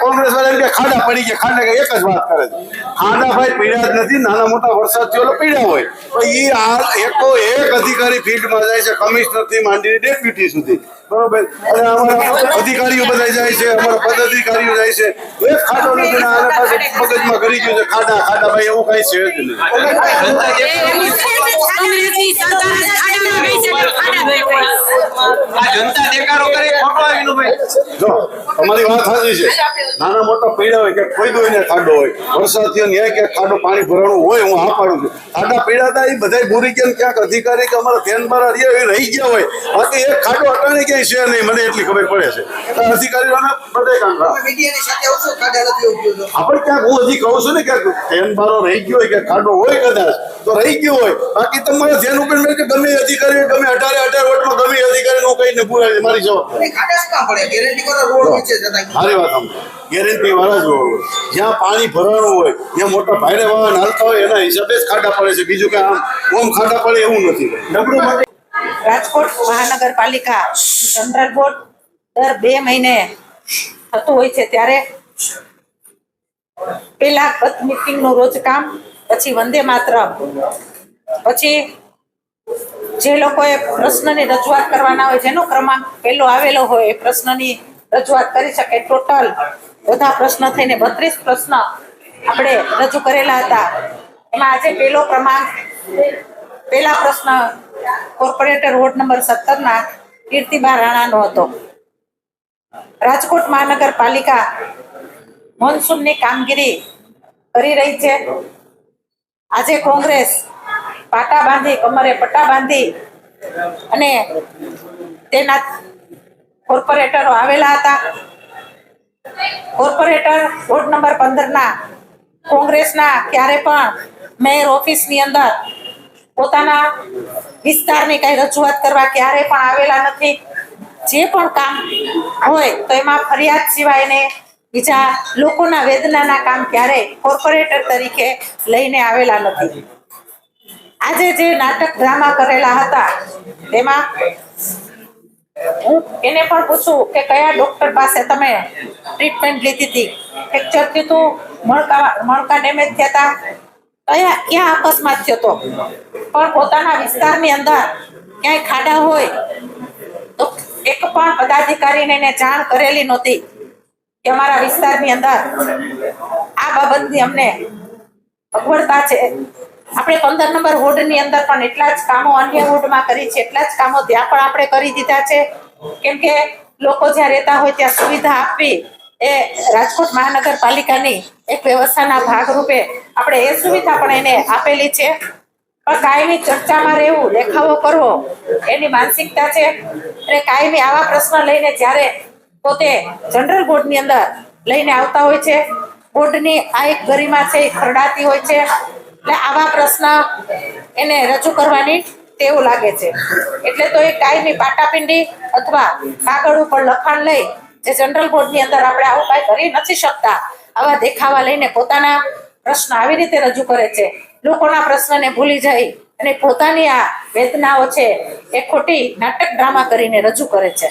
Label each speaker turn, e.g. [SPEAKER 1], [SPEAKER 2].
[SPEAKER 1] કોંગ્રેસ વાળા કે ખાડા પડી ગયા, ખાડા એક જ વાત કરે છે. ખાડા ભાઈ પીડ્યા જ નથી, નાના મોટા વરસાદ થયો પીડ્યા હોય. તો એ આ એકો એક અધિકારી ફિલ્ડમાં જાય છે કમિશનરથી માંડીને ડેપ્યુટી સુધી. બરોબર. અને અમારા અધિકારીઓ બધા જાય છે અમારા પદાધિકારીઓ જાય છે. એક ખાડો નથી ને આના પાસે મગજમાં કરી ગયું છે. ખાડા ખાડા ભાઈ એવું કઈ છે જ નહીં.
[SPEAKER 2] જ
[SPEAKER 1] વાત સાચી નાના મોટા પૈડા હોય કે કોઈ હોય ને ખાડો હોય વરસાદ થયો ને કે ખાડો પાણી ભરાણું હોય હું હા પાડું છું. ખાડા પીડાતા એ બધા ભૂરી ગયા ક્યાંક અધિકારી કે અમારા ધ્યાન બાર રહી ગયા હોય. બાકી એક ખાડો અટાણે ક્યાંય છે નહીં મને એટલી ખબર પડે છે. તો બધે કામ રાખે.
[SPEAKER 3] મીડિયાની સાથે આવશો ખાડા નથી ઉભ્યો તો?
[SPEAKER 1] આપણે ક્યાંક હું હજી કહું છું ને ક્યાંક ધ્યાન બારો રહી ગયો હોય કે ખાડો હોય કદાચ તો રહી ગયો હોય. બાકી તમારે ધ્યાન ઉપર મેં કે ગમે અધિકારી ગમે અઢારે અઢાર વોટમાં ગમે અધિકારી નું કહીને પૂરા મારી જવાબ.
[SPEAKER 3] રોડ
[SPEAKER 1] મારી વાત ગેરંટી વાળા જ હોય. જ્યાં પાણી ભરાણું હોય જ્યાં મોટા ભાઈરે વાહન હાલતા હોય એના હિસાબે જ ખાડા પડે છે. બીજું કે આમ ઓમ ખાડા પડે એવું નથી. નબળું માટે
[SPEAKER 4] રાજકોટ મહાનગરપાલિકા જનરલ બોર્ડ દર બે મહિને થતું હોય છે ત્યારે પેલા ગત મીટિંગનું રોજ કામ, પછી વંદે માત્ર પછી જે લોકોએ પ્રશ્નની રજૂઆત કરવાના હોય, જેનો ક્રમાંક પહેલો આવેલો હોય, એ પ્રશ્નની રજૂઆત કરી શકે. ટોટલ બધા પ્રશ્ન થઈને બત્રીસ પ્રશ્ન આપણે રજૂ કરેલા હતા. એમાં આજે પહેલો ક્રમાંક પહેલા પ્રશ્ન કોર્પોરેટર વોર્ડ નંબર સત્તરના કીર્તિબા રાણાનો હતો. રાજકોટ મહાનગરપાલિકા મોન્સૂનની કામગીરી કરી રહી છે. આજે કોંગ્રેસ પાટા બાંધી, કમરે પટ્ટા બાંધી અને તેના કોર્પોરેટરો આવેલા હતા. કોર્પોરેટર વોર્ડ નંબર પંદરના કોંગ્રેસના ક્યારે પણ મેયર ઓફિસની અંદર પોતાના વિસ્તારની કઈ રજૂઆત કરવા ક્યારે પણ આવેલા નથી. જે પણ કામ હોય તો એમાં ફરિયાદ સિવાય ને બીજા લોકોના વેદનાના કામ ક્યારે કોર્પોરેટર તરીકે લઈને આવેલા નથી. આજે જે નાટક ડ્રામા કરેલા હતા તેમાં હું એને પણ પૂછું કે કયા ડોક્ટર પાસે તમે ટ્રીટમેન્ટ લીધી હતી? ફ્રેક્ચર થયું હતું મણકા મણકા ડેમેજ થયા હતા? ક્યાં અકસ્માત થયો હતો પણ પોતાના વિસ્તારની અંદર ક્યાંય ખાડા હોય, તો એક પણ પદાધિકારીને એને જાણ કરેલી નહોતી કે અમારા વિસ્તારની અંદર આ બાબતની અમને અગવડતા છે. આપણે પંદર નંબર વોર્ડની અંદર પણ એટલા જ કામો અન્ય વોર્ડમાં કરી છે, એટલા જ કામો ત્યાં પણ આપણે કરી દીધા છે. કેમ કે લોકો જ્યાં રહેતા હોય ત્યાં સુવિધા આપવી એ રાજકોટ મહાનગરપાલિકાની એક વ્યવસ્થાના ભાગરૂપે આપણે એ સુવિધા પણ એને આપેલી છે. પણ કાયમી ચર્ચામાં રહેવું, દેખાવો કરવો, એની માનસિકતા છે. અને કાયમી આવા પ્રશ્ન લઈને જ્યારે પોતે જનરલ બોર્ડની અંદર લઈને આવતા હોય છે, બોર્ડની આ એક ગરિમા છે, એ ખરડાતી હોય છે. એટલે આવા પ્રશ્ન એને રજૂ કરવાની તેવું લાગે છે. એટલે તો એ કાયમી પાટાપિંડી અથવા કાગળ ઉપર લખાણ લઈ જે જનરલ બોર્ડની અંદર આપણે આવું કાંઈ કરી નથી શકતા. આવા દેખાવા લઈને પોતાના પ્રશ્ન આવી રીતે રજૂ કરે છે. લોકોના પ્રશ્નને ભૂલી જાય અને પોતાની આ વેદનાઓ છે એ ખોટી નાટક ડ્રામા કરીને રજૂ કરે છે.